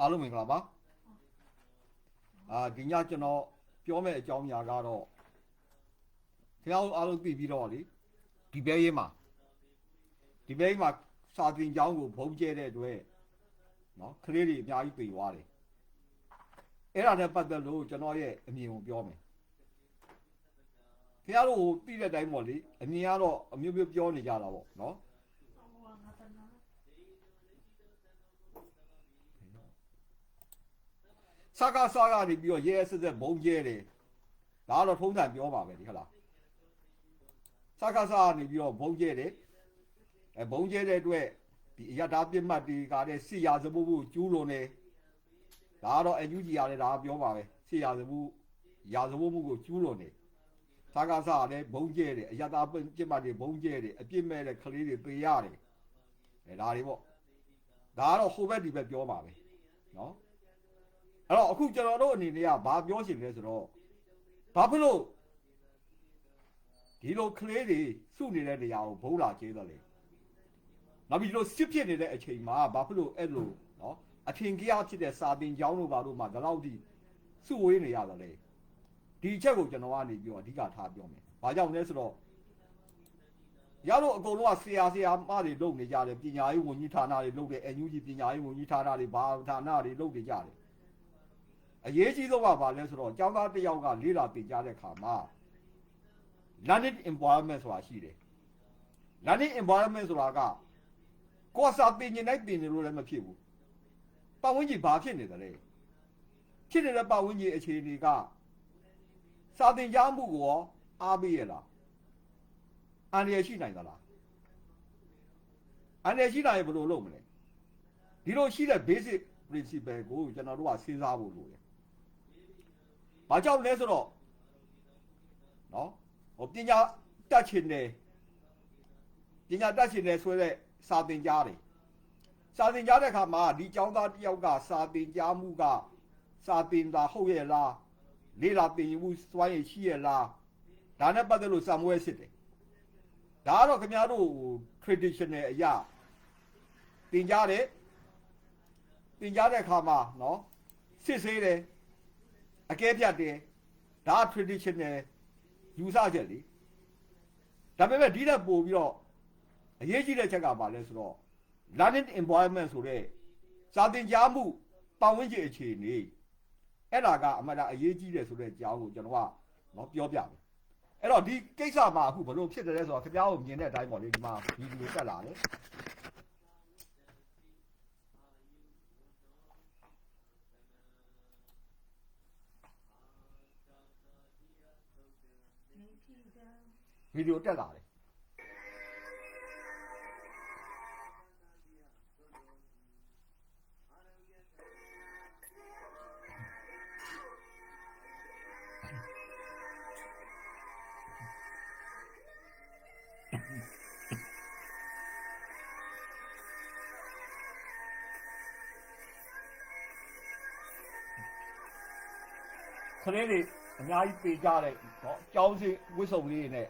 အားလုံးမင်္ဂလာပါအာဒီညကျွန်တော်ပြောမယ့်အကြောင်းအရာကတော့ခင်ဗျားတို့အားလုံးသိပြီးတော့လေဒီဘဲရေးမှာဒီဘဲရေးမှာစာသင်ကျောင်းကိုဘုံကျဲတဲ့အတွက်နော်ကလေးတွေအများကြီးပြေသွားတယ်အဲ့ဒါနဲ့ပတ်သက်လို့ကျွန်တော်ရဲ့အမြင်ကိုပြောမယ်ခင်ဗျားတို့သိတဲ့အတိုင်းပေါ့လေအမြင်ကတော့အမျိုးမျိုးပြောနေကြတာပေါ့နော် စကားစကားနေပြီးတော့ရဲရဲဆက်ဆက်ဘုံကျဲတယ်ဒါကတော့ထုံးစံပြောပါပဲဒီဟုတ်လားစကားစကားနေပြီးတော့ဘုံကျဲတယ်အဲဘုံကျဲတဲ့အတွက်ဒီအရတားပြစ်မှတ်တွေကလည်းစစ်ရာဇမှုမှုကျူးလွန်နေဒါကတော့အန်ယူဂျီရတယ်ဒါကပြောပါပဲစစ်ရာဇမှုရာဇမှုမှုကိုကျူးလွန်နေစကားစကားလည်းဘုံကျဲတယ်အရတားပြစ်မှတ်တွေဘုံကျဲတယ်အပြစ်မဲ့တဲ့ကလေးတွေပေးရတယ်အဲဒါတွေပေါ့ဒါကတော့ဟိုဘက်ဒီဘက်ပြောပါပဲနော် အဲ့တော့အခုကျွန်တော်တို့အနေနဲ့ကဘာပြောချင်လဲဆိုတော့ဘာဖြစ်လို့ဒီလိုကလေးတွေစုနေတဲ့နေရာကိုဘုံလာကျဲတော့လေနောက်ပြီးဒီလိုစစ်ဖြစ်နေတဲ့အချိန်မှာဘာဖြစ်လို့အဲ့လိုနော်အထင်ကြီးအဖြစ်တဲ့စာသင်ကျောင်းတို့ဘာလို့မှဒီလောက်ထိစုဝေးနေရတော့လေဒီအချက်ကိုကျွန်တော်ကနေပြီးတော့အဓိကထားပြောမယ်ဘာကြောင့်လဲဆိုတော့ရလို့အကုန်လုံးကဆရာဆရာမတွေလုပ်နေကြတယ်ပညာရေးဝန်ကြီးဌာနတွေလုပ်တယ်အန်ယူဂျီပညာရေးဝန်ကြီးဌာနတွေဘာဌာနတွေလုပ်နေကြတယ် အရေးကြီးဆုံးကဘာလဲဆိုတော့ကျောင်းသားတစ်ယောက်ကလေးလာတင်ကြတဲ့ခါမှာ learning environment ဆိုတာရှိတယ် learning environment ဆိုတာကကိုယ်စာသင်နေတိုင်းသင်နေလို့လည်းမဖြစ်ဘူးပတ်ဝန်းကျင်ဘာဖြစ်နေတယ်လဲဖြစ်နေတဲ့ပတ်ဝန်းကျင်အခြေအနေကစာသင်ကြားမှုကိုရောအားပေးရလားအန္တရာယ်ရှိနိုင်သလားအန္တရာယ်ရှိနိုင်ရင်ဘယ်လိုလုပ်မလဲဒီလိုရှိတဲ့ basic principle ကိုကျွန်တော်တို့ကစဉ်းစားဖို့လိုတယ်။ ဘာကြောင့်လဲဆိုတော့နော်ဟိုပညာတတ်ချင်တယ်ပညာတတ်ချင်တယ်ဆိုတဲ့စာသင်ကြားတယ်။စာသင်ကြားတဲ့အခါမှာဒီကျောင်းသားတစ်ယောက်ကစာသင်ကြားမှုကစာသင်တာဟုတ်ရဲ့လားလေးလာသင်ယူမှုစွမ်းရည်ရှိရဲ့လားဒါနဲ့ပတ်သက်လို့စာမွေးစစ်တယ်။ဒါကတော့ခင်ဗျားတို့ traditional အရာသင်ကြားတယ်သင်ကြားတဲ့အခါမှာနော်စစ်ဆေးတယ် အကဲဖြတ်တယ်ဒါ traditional ယူဆချက်လေဒါပေမဲ့ဒီတက်ပို့ပြီးတော့အရေးကြီးတဲ့ချက်ကဘာလဲဆိုတော့ learning environment ဆိုတဲ့စာသင်ကြားမှုပတ်ဝန်းကျင်အခြေအနေအဲ့ဒါကအမှန်တရားအရေးကြီးတယ်ဆိုတဲ့အကြောင်းကိုကျွန်တော်ကတော့ပြောပြမယ်အဲ့တော့ဒီကိစ္စမှာအခုဘလို့ဖြစ်တယ်လဲဆိုတော့ခင်ဗျားတို့မြင်တဲ့အတိုင်းပေါ့လေဒီမှာဗီဒီယိုတက်လာတယ် ဗီဒီယိုတက်လာတယ်ခလေးတွေ အများကြီးပေကြတဲ့နော်အကြောင်းစီဝစ်စုံလေးတွေနဲ့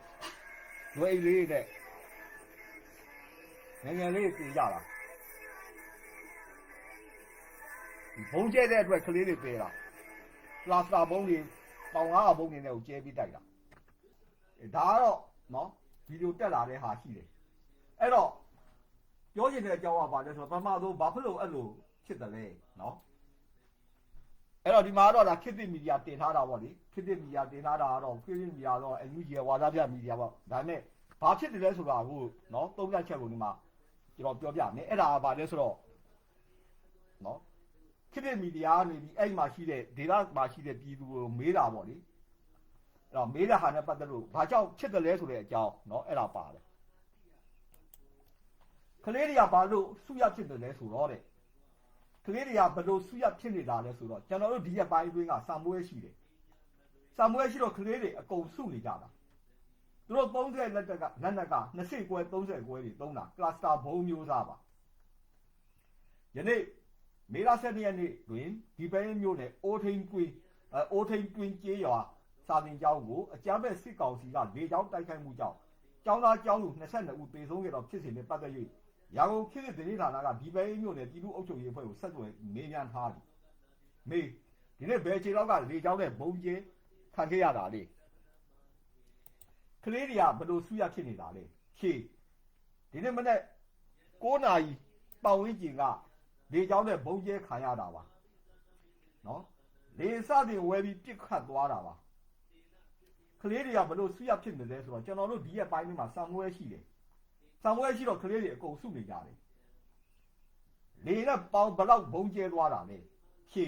လွယ်အိတ်လေးတွေနဲ့ငယ်ငယ်လေးတွေပေကြတာဒီဘုံကျဲတဲ့အတွက်ကလေးတွေပေတာပလာစတာဘုံတွေပေါင်900ဘုံတွေနဲ့ကိုကျဲပြီးတိုက်တာအဲဒါကတော့နော်ဗီဒီယိုတက်လာတဲ့ဟာရှိတယ်အဲ့တော့ပြောချင်တဲ့အကြောင်းကဘာလဲဆိုတော့ပထမဆုံးဘာဖြစ်လို့အဲ့လိုဖြစ်တယ်လဲနော် အဲ့တော့ဒီမှာတော့ဒါခေတ်သစ်မီဒီယာတင်ထားတာပေါ့လေခေတ်သစ်မီဒီယာတင်ထားတာကတော့ခေတ်သစ်မီဒီယာတော့အယူဂျီဝါသပြမီဒီယာပေါ့ဒါနဲ့ဘာဖြစ်တယ်လဲဆိုတာကိုနော်သုံးသပ်ချက်ကိုဒီမှာကျွန်တော်ပြောပြမယ်အဲ့ဒါကဘာလဲဆိုတော့နော်ခေတ်သစ်မီဒီယာကနေပြီးအဲ့မှာရှိတဲ့ဒေတာမှာရှိတဲ့ပြည်သူကိုမေးတာပေါ့လေအဲ့တော့မေးတဲ့ဟာနဲ့ပတ်သက်လို့ဘာကြောင့်ဖြစ်တယ်လဲဆိုတဲ့အကြောင်းနော်အဲ့ဒါပါတယ်ကလေးတွေကဘာလို့ဆုရဖြစ်တယ်လဲဆိုတော့တဲ့ ကလေးတွေကဘယ်လိုဆုရဖြစ်နေတာလဲဆိုတော့ကျွန်တော်တို့ဒီရက်ပိုင်းအတွင်းကစာမွေးရှိတယ်။စာမွေးရှိတော့ကလေးတွေအကုန်စုနေကြတာ။သူတို့30လက်တက်ကလက်နက်က20ကွဲ30ကွဲတွေသုံးတာကလစတာဘုံမျိုးစားပါ။ယနေ့မေလ7ရက်နေ့တွင်ဒီပဲမျိုးနဲ့အိုထိန်ကွင်းအဲအိုထိန်ကွင်းကျေးရွာစာသင်ကျောင်းကိုအကြမ်းဖက်စစ်ကောင်စီကလေကြောင်းတိုက်ခိုက်မှုကြောင့်ကျောင်းသားကျောင်းသူ22ဦးသေဆုံးခဲ့တော့ဖြစ်စဉ်နဲ့ပတ်သက်၍ ရန်ကုန်ခေတ်သစ်ဒေသဌာနကဒီပဲမြို့နယ်ပြည်သူ့အုပ်ချုပ်ရေးအဖွဲ့ကိုဆက်သွယ်မေးမြန်းထားပြီမေးဒီနေ့ဘယ်ခြေတော့ကလေချောင်းနဲ့ဘုံကျင်းခံခဲ့ရတာလေကလေးတွေကဘယ်လိုဆူရဖြစ်နေတာလဲဖြေဒီနေ့မနေ့9နာရီပတ်ဝန်းကျင်ကလေချောင်းနဲ့ဘုံကျဲခံရတာပါနော်လေစတင်ဝဲပြီးပြစ်ခတ်သွားတာပါကလေးတွေကဘယ်လိုဆူရဖြစ်နေလဲဆိုတော့ကျွန်တော်တို့ဒီရက်ပိုင်းမှာစံမွဲရှိတယ် စံမွဲရှိတော့ကလေးတွေအကုန်စုနေကြတယ်လေနဲ့ပေါင်ဘယ်လောက်ဘုံကျဲသွားတာလဲဖြေ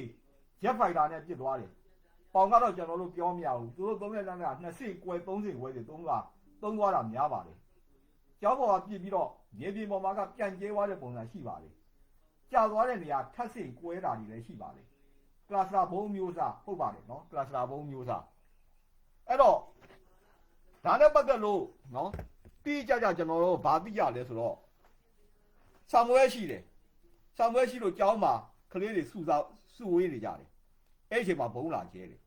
ရက်ဖိုက်တာနဲ့ပြစ်သွားတယ်ပေါင်ကတော့ကျွန်တော်တို့ပြောမရဘူးသူတို့သုံးရက်တန်းက2စိကွယ်3စိဝဲစီ3က3သွားတာများပါတယ်ကျောင်းပေါ်ကပြစ်ပြီးတော့မြေပြင်ပေါ်မှာကပြန်ကျဲသွားတဲ့ပုံစံရှိပါတယ်ကြာသွားတဲ့နေရာထပ်စိကွဲတာတွေလည်းရှိပါတယ်ကလစတာဘုံမျိုးစားဟုတ်ပါတယ်နော်ကလစတာဘုံမျိုးစားအဲ့တော့ဒါနဲ့ပတ်သက်လို့နော် တိကျကျကျွန်တော်တို့ဗာသိရလဲဆိုတော့ဆံမွဲရှိတယ်ဆံမွဲရှိလို့ကျောင်းမှာကလေးတွေစုစားစုဝေးနေကြတယ်အဲ့ဒီအချိန်မှာဘုံလာကျဲတယ်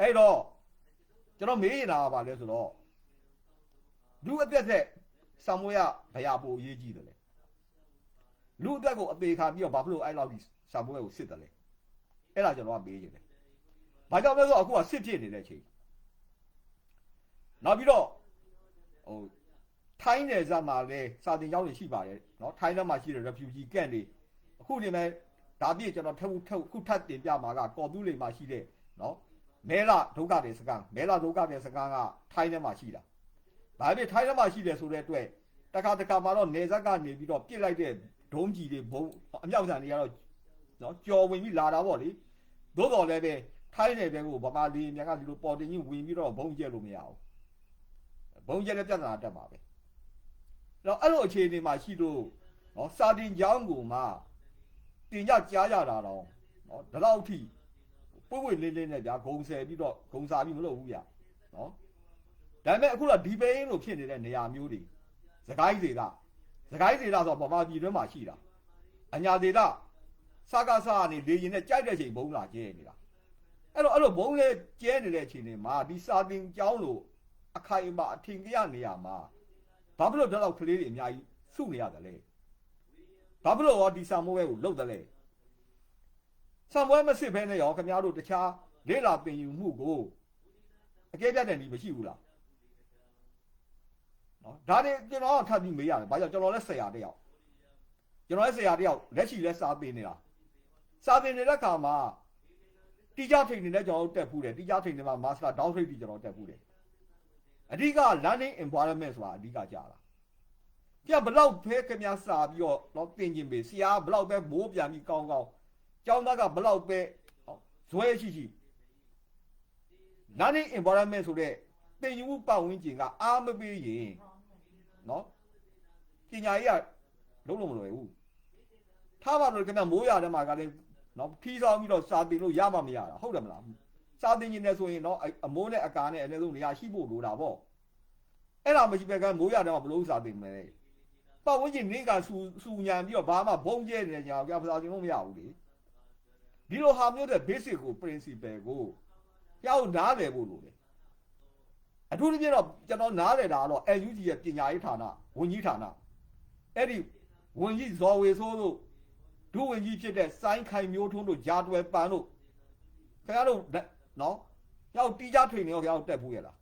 အဲ့တော့ကျွန်တော်မေးနေတာကဘာလဲဆိုတော့လူအသက်သက်ဆံမွဲရဘယ်ရပိုအရေးကြီးတယ်လဲလူအသက်ကိုအသေးခါပြီးတော့ဘာဖြစ်လို့အဲ့လောက်ကြီးဆံမွဲကိုစစ်တယ်လဲအဲ့ဒါကျွန်တော်ကမေးနေတယ်ဘာကြောင့်လဲဆိုတော့အခုကစစ်ဖြစ်နေတဲ့အချိန်နောက်ပြီးတော့ ဟိုထိုင်းနယ်စပ်မှာလည်းစာတင်ကျောင်းတွေရှိပါတယ်နော်ထိုင်းနယ်မှာရှိတဲ့ refugee camp တွေအခုနေမဲ့ဒါပြည့်ကျွန်တော်ထပ်ထပ်ခုထပ်တင်ပြမှာကကော်တူးလေမှာရှိတဲ့နော်မဲလာဒုက္ခတွေစကန်မဲလာဒုက္ခတွေစကန်ကထိုင်းထဲမှာရှိတာ။ဘာဖြစ်ထိုင်းထဲမှာရှိတယ်ဆိုတဲ့အတွက်တခါတခါမှာတော့နေဆက်ကနေပြီးတော့ပြစ်လိုက်တဲ့ဒုံးကြီးတွေဘုံအမြောက်ဆန်တွေကတော့နော်ကြော်ဝင်ပြီးလာတာပေါ့လေ။သို့တော်လည်းပဲထိုင်းနယ်ဘက်ကိုဗမာလူများကဒီလိုပေါ်တင်ကြီးဝင်ပြီးတော့ဘုံကျဲလို့မရဘူး ဘုံကျက်တဲ့ပြဿနာတက်ပါပဲအဲ့တော့အဲ့လိုအခြေအနေမှာရှိလို့နော်စာတင်ကြောင်းကိုမှတင်ကြကြားရတာတော့နော်ဒီလောက်ထိပွင့်ပွင့်လင်းလင်းနဲ့ဗျာဂုံဆယ်ပြီးတော့ဂုံစာပြီးမလုပ်ဘူးဗျာနော်ဒါပေမဲ့အခုတော့ဒီပိန်းလို့ဖြစ်နေတဲ့နေရာမျိုးတွေစကိုင်းစေတာစကိုင်းစေတာဆိုတော့ဗမာပြည်တွင်းမှာရှိတာအညာစေတာစကားစကနေလေရင်နဲ့ကြိုက်တဲ့ချိန်ဘုံလာကျဲနေတာအဲ့တော့အဲ့လိုဘုံလဲကျဲနေတဲ့အချိန်တွေမှာဒီစာတင်ကြောင်းလို့ အခိုင်အမာအထင်ကြီးနေရာမှာဘာဖြစ်လို့ဒီလောက်ကလေးတွေအများကြီးစုနေရတယ်လဲဘာဖြစ်လို့ရောဒီဆာမိုးဝဲကိုလုတ်တယ်လဲဆာမိုးဝဲမစစ်ဘဲနဲ့ရောခင်ဗျားတို့တခြားလေးလာပင်ယူမှုကိုအကဲပြတ်တဲ့နေမရှိဘူးလားနော်ဒါတွေကျွန်တော်ထပ်ပြီးမေးရတယ်ဘာကြောင့်ကျွန်တော်လည်းဆရာတယောက်ကျွန်တော်လည်းဆရာတယောက်လက်ရှိလည်းစာသင်နေတာစာသင်နေတဲ့အခါမှာတီချာထိန်နေတဲ့ကျွန်တော်တို့တက်ဖူးတယ်တီချာထိန်တွေမှာ master down trade ကျွန်တော်တက်ဖူးတယ် အဓိက learning environment ဆိုတာအဓိကကြာတာပြဘလောက်ဖဲခင်ဗျာစာပြီးတော့တော့သင်ခြင်းပဲဆရာဘလောက်ပဲမိုးပြန်ပြီးကောင်းကောင်းကျောင်းသားကဘလောက်ပဲဇွဲရှိရှိ learning environment ဆိုတဲ့သင်ယူမှုပတ်ဝန်းကျင်ကအားမပေးရင်နော်ပညာရေးကလုံးလုံးမလွယ်ဘူးထားပါတော့ခင်ဗျမိုးရတဲ့မှာကလည်းနော်ထီးဆောင်ပြီးတော့စာသင်လို့ရမှမရတာဟုတ်တယ်မလား စာသင်ခြင်းနဲ့ဆိုရင်တော့အမိုးနဲ့အကာနဲ့အနည်းဆုံးနေရာရှိဖို့လိုတာပေါ့အဲ့ဒါမရှိပဲကမိုးရတဲ့မှာဘလို့စာသင်မလဲပတ်ဝန်းကျင်နေကစူစူညံပြီးတော့ဘာမှဘုံကျဲနေကြအောင်ကြာစာသင်လို့မရဘူးလေဒီလိုဟာမျိုးတဲ့ basic ကို principle ကိုရောက်နားလည်ဖို့လိုတယ်အထူးသဖြင့်တော့ကျွန်တော်နားလည်တာကတော့ LUG ရဲ့ပညာရေးဌာနဝန်ကြီးဌာနအဲ့ဒီဝန်ကြီးဇော်ဝေဆိုးတို့ဒုဝန်ကြီးဖြစ်တဲ့စိုင်းခိုင်မျိုးထွန်းတို့ဂျာတွယ်ပန်တို့ခင်ဗျားတို့ နော်ရောက်တီးကြထွေနေရောခင်ဗျားတို့တက်ဘူးရဲ့လား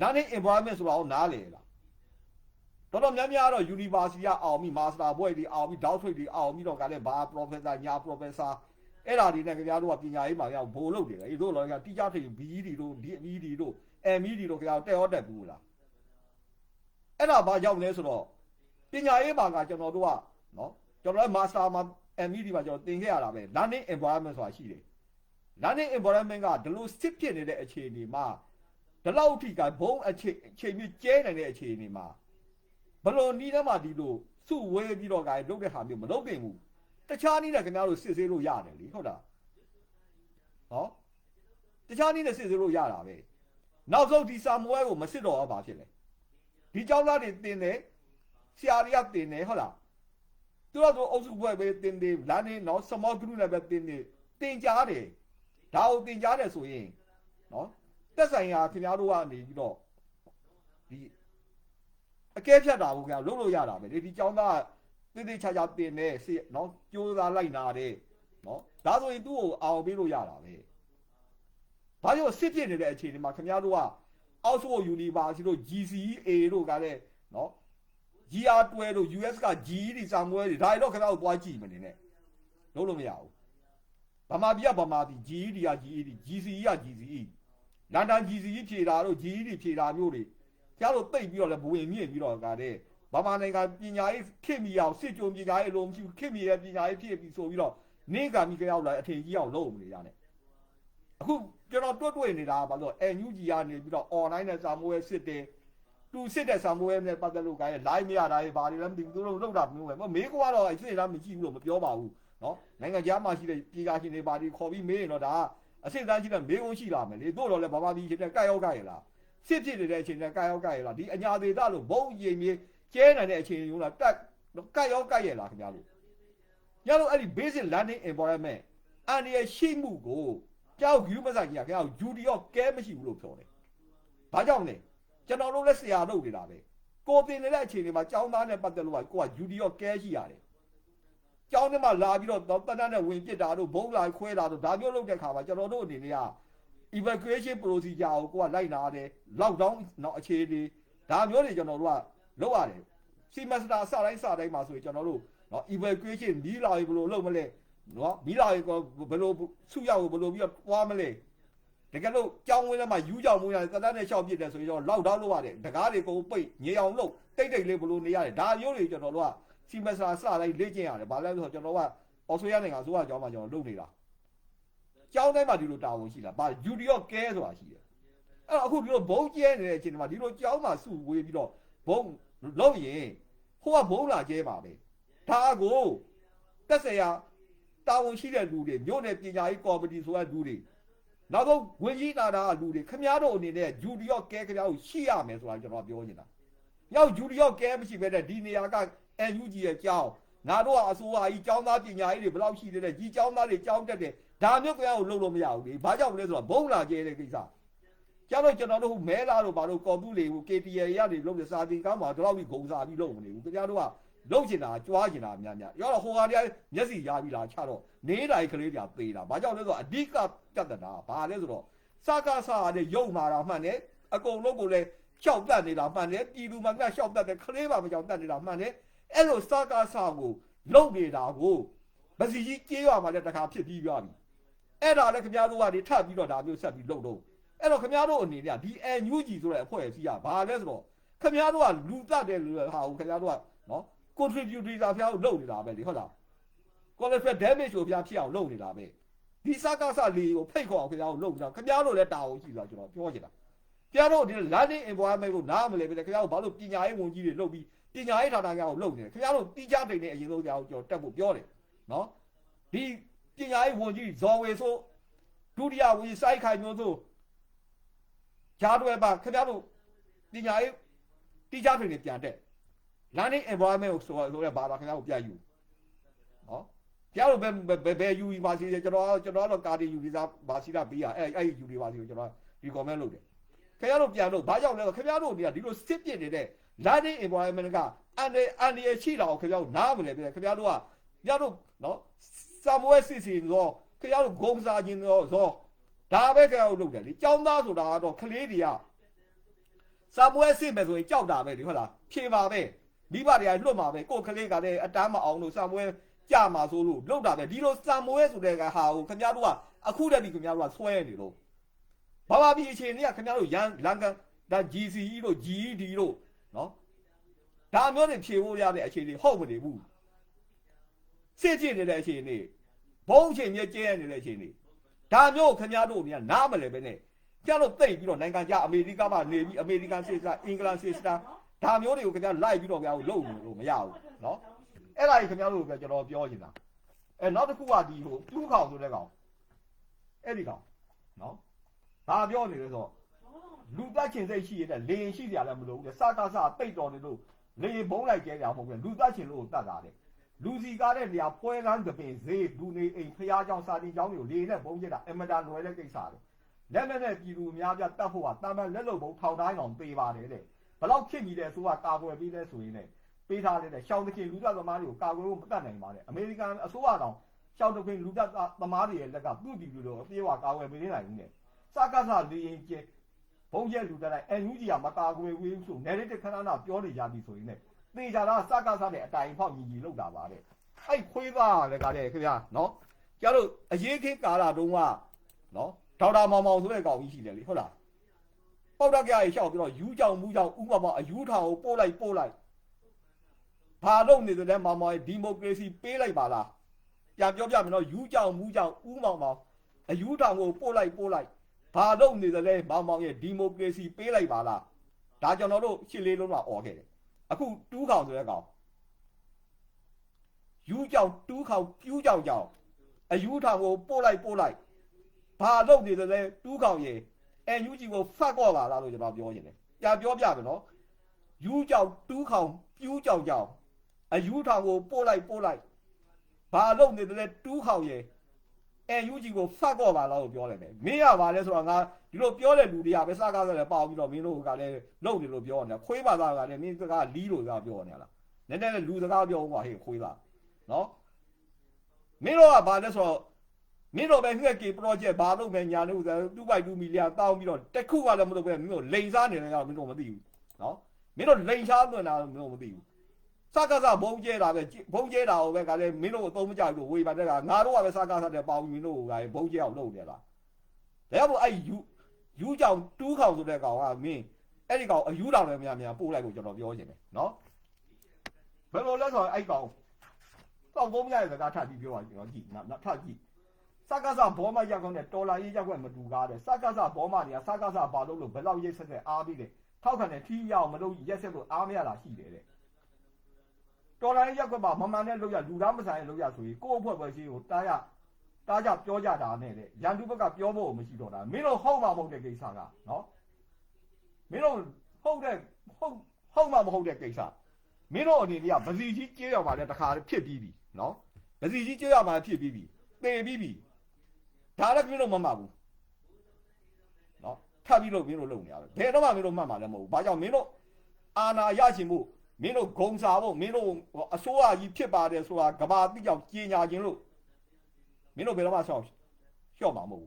learning environment ဆိုတာကိုနားလည်လားတော်တော်များများတော့ university ကအောင်ပြီ master ဘွဲ့တွေအောင်ပြီ doctorate တွေအောင်ပြီတော့ကလည်းဘာ professor ညာ professor အဲ့ဒါတွေနဲ့ခင်ဗျားတို့ကပညာရေးမှာရောက်ဘိုလ်လုပ်တယ်လေတို့လောကတီးကြထွေ BE တို့ DME တို့ ME တို့ခင်ဗျားတက်ရောတက်ဘူးလားအဲ့ဒါဘာရောက်လဲဆိုတော့ပညာရေးမှာကကျွန်တော်တို့ကနော်ကျွန်တော်လည်း master မှာ ME ဒီမှာကျွန်တော်သင်ခဲ့ရတာပဲ learning environment ဆိုတာရှိတယ် learning environment ကဒီလိုစစ်ဖြစ်နေတဲ့အခြေအနေမှာဒီလောက်ထိကဘုံအခြေအခြေမြကျဲနိုင်တဲ့အခြေအနေမှာဘလို့နီးထဲမှာဒီလိုစုဝဲပြီးတော့ကလုပ်တဲ့ဟာမျိုးမလုပ်နိုင်ဘူးတခြားနည်းနဲ့ခင်ဗျားတို့စစ်ဆေးလို့ရတယ်လေဟုတ်လားဟောတခြားနည်းနဲ့စစ်ဆေးလို့ရတာပဲနောက်ဆုံးဒီစာမွဲကိုမစစ်တော့ဘာဖြစ်လဲဒီเจ้าသားတွေတင်တယ်ဆရာတွေကတင်တယ်ဟုတ်လားသူတို့အုပ်စုဘွဲပဲတင်တယ်လမ်းနေနော် small group နဲ့ပဲတင်တယ်တင်ကြားတယ် ဒါကိုတင်ကြားတယ်ဆိုရင်နော်တက်ဆိုင်ရာခင်ဗျားတို့ကနေပြီးတော့ဒီအကဲဖြတ်တာဘူးခင်ဗျာလုံးလို့ရတာပဲလေဒီကျောင်းသားတိတိချာချာတင်နေစေနော်ကြိုးစားလိုက်နာတယ်နော်ဒါဆိုရင်သူ့ကိုအောင်ပေးလို့ရတာပဲဘာလို့စစ်ဖြစ်နေတဲ့အခြေအနေမှာခင်ဗျားတို့ကအောက်ဆိုယူနီဗာစီတို့ GCA တို့ကလည်းနော် GR12 တို့ US က GE တွေစာမွဲတွေဒါတွေတော့ခင်ဗျားတို့သွားကြည့်မနေနဲ့လုံးလို့မရဘူး ဗမာပြည်ကဗမာပြည် GE တွေက GE တွေ GCE က GCE လန်ဒန် GCE ဖြေတာတို့ GE တွေဖြေတာမျိုးတွေကျားတို့တိတ်ပြီးတော့လည်းဘဝင်မြင့်ပြီးတော့ကတဲ့ဗမာနိုင်ငံပညာရေးခင်မီအောင်စစ်ကြုံပညာရေးအလုံးမရှိဘူးခင်မီရဲ့ပညာရေးဖြစ်ပြီးဆိုပြီးတော့နေကမိကြောက်လာအထင်ကြီးအောင်လုပ်မနေရနဲ့အခုကျွန်တော်တွတ်တွေ့နေတာကဘာလို့ NUG ကနေပြီးတော့ online နဲ့စာမိုးရဲ့စစ်တယ်သူစစ်တဲ့စာမိုးရဲ့နဲ့ပတ်သက်လို့ကရဲ့ live မရတာရဲ့ဘာတွေလဲမသိဘူးသူတို့လောက်တာမျိုးပဲမေးကွာတော့အစ်စ်လားမကြည့်ဘူးလို့မပြောပါဘူး နော်နိုင်ငံခြားမှာရှိတဲ့ပြည်ကာရှင်တွေပါတီခေါ်ပြီးမေးရင်တော့ဒါကအစစ်သားရှိတဲ့မေးခွန်းရှိလာမယ်လေတို့တော့လည်းဗမာပြည်ရှင်တဲ့ကတ်ရောက်ကရဲ့လားစစ်ဖြစ်နေတဲ့အချိန်နဲ့ကတ်ရောက်ကရဲ့လားဒီအညာသေးတာလို့ဘုံရင်မြေကျဲနိုင်တဲ့အချိန်မျိုးလားကတ်ကတ်ရောက်ကရဲ့လားခင်ဗျားတို့ညလို့အဲ့ဒီ basic learning environment အန်ရရှိမှုကိုကြောက်ယူမဆိုင်ကြီးကခင်ဗျားယူဒီရောကဲမရှိဘူးလို့ပြောတယ်ဘာကြောင့်လဲကျွန်တော်တို့လည်းဆရာလုပ်နေတာပဲကိုတင်နေတဲ့အချိန်တွေမှာကျောင်းသားနဲ့ပတ်သက်လို့ကကိုကယူဒီရောကဲရှိရတယ် ကျောင်းထဲမှာလာပြီးတော့တန်းတန်းနဲ့ဝင်ပစ်တာတို့ဘုံလာခွဲတာတို့ဒါမျိုးလုပ်တဲ့ခါမှာကျွန်တော်တို့အနေနဲ့က evacuation procedure ကိုကိုကလိုက်နာတယ် lockdown တော့အခြေအနေဒါမျိုးတွေကျွန်တော်တို့ကလုပ်ရတယ် semester စတိုင်းစတိုင်းမှာဆိုရင်ကျွန်တော်တို့နော် evacuation မီးလာရေဘယ်လိုလုပ်မလဲနော်မီးလာရေကိုဘယ်လိုဆုရောက်ကိုဘယ်လိုပြီးတော့ပွားမလဲတကယ်လို့ကြောင်းဝင်းထဲမှာယူကြောင်မွေးရတယ်တန်းနဲ့ရှောက်ပြစ်တယ်ဆိုရင်တော့ lockdown လုပ်ရတယ်တကားတွေကုန်ပိတ်ညေအောင်လုပ်တိတ်တိတ်လေးဘယ်လိုနေရတယ်ဒါမျိုးတွေကျွန်တော်တို့က စီမက်စတာစတိုင်းလေ့ကျင့်ရတယ်။ဘာလဲဆိုတော့ကျွန်တော်ကအော်စတြေးလျနိုင်ငံဆိုတော့အကြောင်းမှကျွန်တော်လုပ်နေတာ။ကျောင်းတိုင်းမှာဒီလိုတာဝန်ရှိလား။ဘာယူဒီယော့ကဲဆိုတာရှိတယ်။အဲ့တော့အခုဒီလိုဘုံကျဲနေတဲ့အချိန်မှာဒီလိုကျောင်းမှာစုဝေးပြီးတော့ဘုံလုပ်ရင်ဟိုကဘုံလာကျဲပါပဲ။ဒါကိုတက်ဆရာတာဝန်ရှိတဲ့လူတွေမြို့နယ်ပညာရေးကော်မတီဆိုတဲ့လူတွေနောက်ဆုံးဝင်ကြီးတာတာကလူတွေခမားတို့အနေနဲ့ယူဒီယော့ကဲခမားကိုရှိရမယ်ဆိုတာကျွန်တော်ပြောနေတာ။ရောက်ယူဒီယော့ကဲမရှိပဲတဲ့ဒီနေရာက NUG ရဲ့ကြောင်းငါတို့ကအစိုးရကြီးကျောင်းသားပညာရေးတွေဘယ်လောက်ရှိသေးလဲကြီးကျောင်းသားတွေကျောင်းတက်တယ်ဒါမျိုးကြောင်ကိုလုပ်လို့မရဘူးလေဘာကြောင့်လဲဆိုတော့ဘုံလာကျဲတဲ့ကိစ္စကျောင်းတော့ကျွန်တော်တို့မဲလာတို့ဘာလို့ကော်တူးလေးကို KTL ရနေလုပ်နေစာတင်ကားမှာတော့ပြီးဂုံစားပြီးလုပ်မနေဘူးခင်ဗျားတို့ကလုပ်ချင်တာကြွားချင်တာအများများရောတော့ဟိုဟာတရားမျက်စိရပြီးလာချတော့နေတိုင်းကလေးတွေပေးတာဘာကြောင့်လဲဆိုတော့အဓိကပြတ်တာဘာလဲဆိုတော့စကားစားတဲ့ရုံမာတာမှန်တယ်အကုန်လုံးကိုလည်းရှောက်တက်နေတာမှန်တယ်ပြည်သူမှကရှောက်တက်တယ်ကလေးပါမကြောင်တက်နေတာမှန်တယ် အဲ့လိုစကားဆာကိုလုံနေတာကိုမစီကြီးကြေးရမှာလည်းတခါဖြစ်ပြီးပြပြီအဲ့ဒါလည်းခင်ဗျားတို့ကနေထပ်ပြီးတော့ဒါမျိုးဆက်ပြီးလုံတော့အဲ့တော့ခင်ဗျားတို့အနေနဲ့ဒီ NUG ဆိုတဲ့အဖွဲ့အစည်းကဘာလဲဆိုတော့ခင်ဗျားတို့ကလူတတ်တယ်လို့ဟာကိုခင်ဗျားတို့ကနော် contributor ဖျားကိုလုံနေတာပဲလေဟုတ်လား collateral damage ကိုဖျားဖြစ်အောင်လုံနေတာပဲဒီစကားဆာလေးကိုဖိတ်ခေါ်အောင်ခင်ဗျားတို့လုံနေတာခင်ဗျားတို့လည်းတာဝန်ရှိတာကျွန်တော်ပြောချင်တာခင်ဗျားတို့ဒီ learning environment ကိုနားမလဲပဲခင်ဗျားတို့ဘာလို့ပညာရေးဝန်ကြီးတွေလုပ်ပြီး ပညာရေးဌာနကြောင့်လုပ်နေတယ်ခင်ဗျားတို့တီးကြတိတ်နေအရင်ဆုံးကြောင်ကျွန်တော်တက်ဖို့ပြောတယ်နော်ဒီပညာရေးဝန်ကြီးဇော်ဝေဆိုဒုတိယဝန်ကြီးစိုက်ခိုင်မျိုးဆိုဂျားတွေပါခင်ဗျားတို့ပညာရေးတီးကြတိတ်နေပြန်တက် learning environment ကိုဆိုဆိုရဘာသာခင်ဗျားတို့ပြန်ယူနော်ခင်ဗျားတို့ဘယ်ဘယ်ဘယ်ယူပါစီကျွန်တော်ကျွန်တော်တော့ကာဒီယူဗီဇာပါစီလာပေးရအဲ့အဲ့ယူနေပါစီကိုကျွန်တော်ဒီ comment လုပ်တယ် ခင်ဗျားတို့ပြန်လို့ဘာကြောင့်လဲခင်ဗျားတို့ဒီကဒီလိုစစ်ပစ်နေတဲ့ learning environment ကအန်အန်ရရှိတာကိုခင်ဗျားတို့နားမလဲပြခင်ဗျားတို့ကခင်ဗျားတို့နော်စာမွဲစစ်စီတော့ခင်ဗျားတို့ဂုံစားခြင်းတော့ဇောဒါပဲခင်ဗျားတို့လုပ်တယ်လေចောင်းသားဆိုတာကတော့ကလေးတွေကစာမွဲစစ်မယ်ဆိုရင်ကြောက်တာပဲဒီဟုတ်လားဖြေပါပဲမိဘတွေကလွတ်မှာပဲကိုယ်ကလေးကလည်းအတန်းမအောင်လို့စာမွဲကြမှာဆိုလို့လောက်တာပဲဒီလိုစာမွဲဆိုတဲ့ကဟာကိုခင်ဗျားတို့ကအခုတည်းကခင်ဗျားတို့ကဆွဲနေလို့ ဗမာပြည်အခြေအနေကခင်ဗျားတို့ရန်လန်ကန်ဒါ GCE တို့ GED တို့နော်ဒါမျိုးတွေဖြေဖို့ရတဲ့အခြေအနေဟုတ်မနေဘူးစစ်ကြည့်နေတဲ့အခြေအနေဘုံအခြေမြဲကျဲနေတဲ့အခြေအနေဒါမျိုးခင်ဗျားတို့ကနားမလဲပဲနဲ့ကျတော့တိတ်ပြီးတော့နိုင်ငံခြားအမေရိကမှနေပြီးအမေရိကန်စစ်သားအင်္ဂလန်စစ်သားဒါမျိုးတွေကိုခင်ဗျားလိုက်ပြီးတော့ခင်ဗျားတို့လုံလို့မရဘူးနော်အဲ့ဒါကြီးခင်ဗျားတို့ကကျွန်တော်ပြောနေတာအဲနောက်တစ်ခုကဒီဟိုတူးခေါင်ဆိုတဲ့ကောင်အဲ့ဒီကောင်နော် ။ဘာပြောနေလဲဆိုတော့လူတက်ချင်စိတ်ရှိရတဲ့လေရင်ရှိကြလည်းမလို့တဲ့စကားစပိတ်တော်နေလို့လေရင်ဘုံလိုက်ကြဲကြမဟုတ်ဘူးလူတက်ချင်လို့တတ်တာတဲ့လူစီကားတဲ့နေရာပွဲကန်းသပင်ဈေးလူနေအိမ်ဖျားကြောင်စာတင်ကြောင်တွေကိုလေရင်နဲ့ဘုံကျက်တာအမတန်လွယ်တဲ့ကိစ္စပဲလက်နဲ့နဲ့ပြည်သူအများပြတတ်ဖို့ကတာမန်လက်လုံဘုံထောင်တိုင်းအောင်ပေးပါတယ်တဲ့ဘလောက်ဖြစ်ကြီးလဲဆိုတာကာကွယ်ပေးလဲဆိုရင်လည်းပေးထားတဲ့ရှောင်းသခင်လူသားသမားတွေကိုကာကွယ်ဖို့မတတ်နိုင်ပါနဲ့အမေရိကန်အစိုးရတောင်ရှောင်းသခင်လူသားသမားတွေရဲ့လက်ကသူ့ပြည်သူတွေကိုအပြေအဝကာကွယ်ပေးနေနိုင်ဘူးနဲ့ စကားစားလေရင်ကျဘုံကျဲလူတက်လိုက်အန်ယူဂျီကမကာကွယ်ဝေးဘူးဆိုနယ်တစ်ခဏခဏပြောနေကြပြီဆိုရင်လည်းသေချာတာစကားစားတဲ့အတိုင်ဖောက်ညီညီလောက်တာပါတဲ့အဲ့ခွေးသားလည်းကတဲ့ခင်ဗျာနော်ကျတော့အရေးခေကာလာတုန်းကနော်ဒေါက်တာမောင်မောင်ဆိုတဲ့ကောင်ကြီးရှိတယ်လေဟုတ်လားပေါက်တက်ကြရရှောက်ပြီးတော့ယူကြောင်မူကြောင်ဥပမာအယူထောင်ကိုပို့လိုက်ပို့လိုက်ဘာလို့နေတယ်လဲမောင်မောင်ဒီမိုကရေစီပေးလိုက်ပါလားပြန်ပြောပြမယ်နော်ယူကြောင်မူကြောင်ဥမောင်မောင်အယူထောင်ကိုပို့လိုက်ပို့လိုက် ဘာလို့နေတယ်လဲမောင်မောင်ရဲ့ဒီမိုကရေစီပေးလိုက်ပါလားဒါကျွန်တော်တို့ရှစ်လေးလုံးကអော်ခဲ့တယ်အခုတူးခေါင်ဆိုတဲ့ကောင်ယူကြောင်တူးခေါင်ပြူးကြောင်ကြောင်အယူထောင်ကိုပို့လိုက်ပို့လိုက်ဘာလို့နေတယ်လဲတူးခေါင်ရဲ့အန်ယူဂျီကိုဖတ်တော့ပါလားလို့ကျွန်တော်ပြောနေတယ်။ကြာပြောပြမယ်နော်။ယူကြောင်တူးခေါင်ပြူးကြောင်ကြောင်အယူထောင်ကိုပို့လိုက်ပို့လိုက်ဘာလို့နေတယ်လဲတူးခေါင်ရဲ့ အန်ယူဂျီကိုဖတ်တော့ပါလားလို့ပြောတယ်ပဲ။မင်းရပါလဲဆိုတော့ငါဒီလိုပြောတဲ့လူတွေကပဲစကားဆိုလည်းပေါပြီးတော့မင်းတို့ကလည်းလုံနေလို့ပြောနေတာခွေးပါသားကလည်းမင်းစကားလီးလို့စကားပြောနေလား။နည်းနည်းလေးလူစကားပြောဦးပါဟေ့ခွေးသား။နော်။မင်းတို့ကဘာလဲဆိုတော့မင်းတို့ပဲငှက်ကေ project ဘာလို့ပဲညာလို့2.2 million တောင်းပြီးတော့တစ်ခုကလည်းမလုပ်ပဲမင်းတို့လိန်စားနေတယ်ကတော့မင်းတို့မသိဘူးနော်မင်းတို့လိန်စားသွင်းတာမင်းတို့မသိဘူး စကားစဘုံကျဲတာပဲဘုံကျဲတာကိုပဲကလည်းမင်းတို့အသုံးမကျဘူးလို့ဝေဖန်တဲ့ကငါတို့ကပဲစကားစားတဲ့ပေါင်းမင်းတို့ကဘုံကျဲအောင်လုပ်နေတာဒါကြောင့်မို့အဲ့ယူယူကြောင်တူးခေါင်ဆိုတဲ့ကောင်ကမင်းအဲ့ဒီကောင်အယူတောင်လည်းများများပို့လိုက်ကိုကျွန်တော်ပြောချင်တယ်နော်ဘယ်လိုလဲဆိုတော့အဲ့ကောင်တော့ဘုံရတဲ့စကားထပ်ပြီးပြောပါကျွန်တော်ကြည့်နော်ထပ်ကြည့်စကားစဘောမရက်ကောင်းတဲ့တော်လာရေးရက်ွက်မတူကားတဲ့စကားစဘောမတွေကစကားစဘာလို့လို့ဘယ်လောက်ရိတ်ဆက်ဆက်အားပြီးတယ်ထောက်ခံတဲ့ထီးရအောင်မလုပ်ရက်ဆက်လို့အားမရတာရှိတယ်တဲ့ တော်လာရေးရက်ွက်မှာမမှန်တဲ့လောက်ရလူသားမဆိုင်တဲ့လောက်ရဆိုရင်ကိုယ့်အဖွဲ့ပဲရှိကိုတားရတားကြပြောကြတာနဲ့တဲ့ရန်သူဘက်ကပြောဖို့မရှိတော့တာမင်းတို့ဟုတ်မှာမဟုတ်တဲ့ကိစ္စကနော်မင်းတို့ဟုတ်တဲ့ဟုတ်ဟုတ်မှာမဟုတ်တဲ့ကိစ္စမင်းတို့အနေနဲ့ကဗစီကြီးကြေးရောက်ပါလေတခါဖြစ်ပြီးပြီနော်ဗစီကြီးကြေးရောက်ပါဖြစ်ပြီးပြီတေပြီးပြီဒါလည်းမင်းတို့မမှတ်ဘူးနော်ထပ်ပြီးလို့မင်းတို့လုပ်နေရတယ်ဘယ်တော့မှမင်းတို့မှတ်မှာလည်းမဟုတ်ဘူးဘာကြောင့်မင်းတို့အာနာရရှင်မှု မင်းတို့ဂုံစာဖို့မင်းတို့အစိုးရကြီးဖြစ်ပါတယ်ဆိုတာကဘာတိကြောင်ကြီးညာခြင်းလို့မင်းတို့ဘယ်တော့မှဆောက်လျှော့မှာမဟုတ်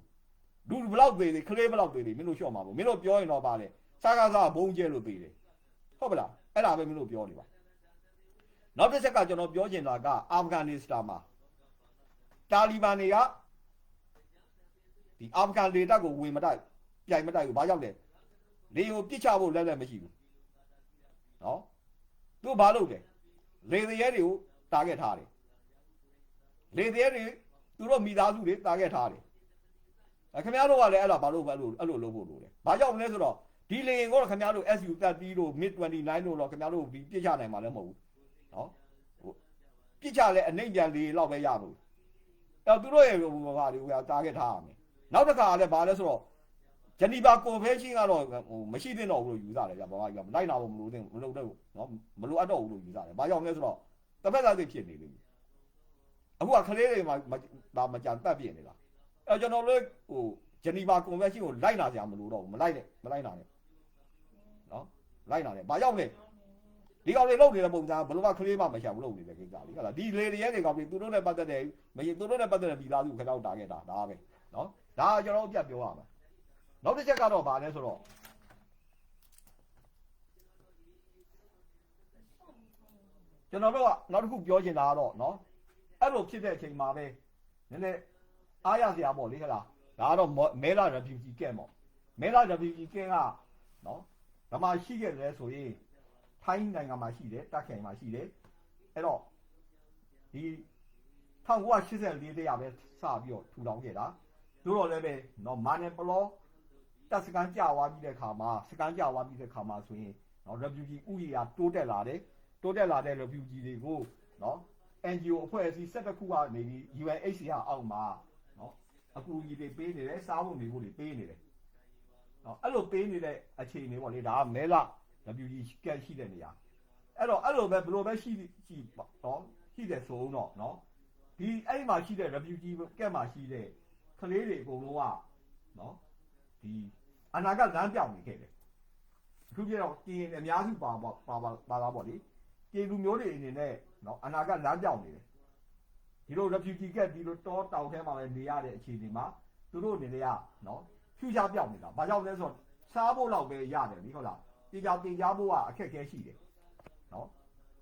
ဘူးလူဘလောက်သေးသေးခလေးဘလောက်သေးသေးမင်းတို့လျှော့မှာမဟုတ်မင်းတို့ပြောရင်တော့ပါလေစားကားစားဘုံကျဲလို့သေးတယ်ဟုတ်ပလားအဲ့ဒါပဲမင်းတို့ပြောနေပါနောက်တစ်ချက်ကကျွန်တော်ပြောချင်တာကအာဖဂန်နစ္စတန်မှာတာလီဘန်တွေကဒီအာဖဂန်လေတပ်ကိုဝင်မတိုက်ပြိုင်မတိုက်ဘူးဘာကြောင့်လဲလေကိုပြစ်ချဖို့လက်လက်မရှိဘူးနော် သူဘာလုပ်လဲလေတရဲတွေကိုတာဂက်ထားတယ်လေတရဲတွေသူတို့မိသားစုတွေတာဂက်ထားတယ်အဲခင်ဗျားတို့ကလည်းအဲ့ဒါဘာလို့ပဲအဲ့လိုအဲ့လိုလုပ်ဖို့လိုလဲဘာကြောင့်လဲဆိုတော့ဒီလေရင်ကတော့ခင်ဗျားတို့ SU 30 တို့ MiG 29တို့တော့ခင်ဗျားတို့ဒီပြစ်ချနိုင်မှာလည်းမဟုတ်ဘူးနော်ဟိုပြစ်ချလဲအနှိမ့်ပြန်လေလောက်ပဲရမှာအဲ့သူတို့ရဲ့ဟိုဘာတွေကတာဂက်ထားရမယ်နောက်တစ်ခါလည်းဘာလဲဆိုတော့ ဂျနီဗာကွန်ဗင်းရှင်းကတော့ဟိုမရှိသင့်တော့ဘူးလို့ယူဆတယ်ဗျာဘာမှပြောမလိုက်နာဖို့မလို့သင့်မလို့တော့နော်မလိုအပ်တော့ဘူးလို့ယူဆတယ်ဘာကြောင့်လဲဆိုတော့တစ်ဖက်သားသိဖြစ်နေလိမ့်မယ်အခုကခလေးတွေမှာဒါမကြံတက်ပြင်းနေတာအဲကျွန်တော်တို့ဟိုဂျနီဗာကွန်ဗင်းရှင်းကိုလိုက်နာကြမလို့တော့ဘူးမလိုက်နဲ့မလိုက်နာနဲ့နော်လိုက်နာနဲ့ဘာကြောင့်လဲဒီကောင်တွေလုပ်နေတဲ့ပုံစံဘယ်လိုမှခလေးမှမရှာဘူးလုပ်နေတဲ့ကိစ္စလေးဟုတ်လားဒီလေတွေရဲ့တွေကောင်တွေသူတို့နဲ့ပတ်သက်တဲ့မရင်သူတို့နဲ့ပတ်သက်တဲ့မိသားစုခဏတာခဲ့တာဒါပဲနော်ဒါကကျွန်တော်တို့ပြတ်ပြောရမှာ နောက်တစ်ချက်ကတော့ဗာလဲဆိုတော့ကျွန်တော်တို့ကနောက်တစ်ခုပြောချင်တာကတော့နော်အဲ့လိုဖြစ်တဲ့အချိန်မှာပဲနည်းနည်းအားရစရာပေါ့လေဟလားဒါကတော့မဲလာ refugee camp ပေါ့မဲလာ refugee camp ကနော်ဓမ္မရှိခဲ့တယ်ဆိုရင်ထိုင်းနိုင်ငံမှာရှိတယ်တက်ခိုင်မှာရှိတယ်အဲ့တော့ဒီ1984တရပဲစပြီးတော့ထူထောင်ခဲ့တာတို့တော့လည်းပဲနော်မာနယ်ပလော တက်စကန်ကြာသွားပြီးတဲ့ခါမှာစကန်ကြာသွားပြီးတဲ့ခါမှာဆိုရင်နော် refugee ဥယျာတိုးတက်လာတယ်တိုးတက်လာတဲ့ refugee တွေကိုနော် NGO အဖွဲ့အစည်း17ခုကနေပြီး UNHCR အောက်မှာနော်အကူအညီတွေပေးနေတယ်စားဖို့နေဖို့တွေပေးနေတယ်နော်အဲ့လိုပေးနေတဲ့အခြေအနေပေါ့လေဒါကမဲလာ refugee ကန်ရှိတဲ့နေရာအဲ့တော့အဲ့လိုပဲဘယ်လိုပဲရှိရှိနော်ရှိတယ်ဆိုတော့နော်ဒီအဲ့ဒီမှာရှိတဲ့ refugee ကက်မှာရှိတဲ့ကလေးတွေအကုန်လုံးကနော်ဒီ အနာဂတ်လမ်းပြောင်းနေခဲ့တယ်အခုပြတော့ကရင်အများစုပါပါပါပါပါတာပေါ့လေကရင်လူမျိုးတွေအနေနဲ့နော်အနာဂတ်လမ်းပြောင်းနေတယ်ဒီလို refugee ကဒီလိုတောတောင်ထဲမှာပဲနေရတဲ့အခြေအနေမှာသူတို့အနေနဲ့ကနော်ဖြူချပြောင်းနေတာဘာကြောင့်လဲဆိုတော့စားဖို့လောက်ပဲရတယ်လीဟုတ်လားတေချာတင်ကြားဖို့ကအခက်အခဲရှိတယ်နော်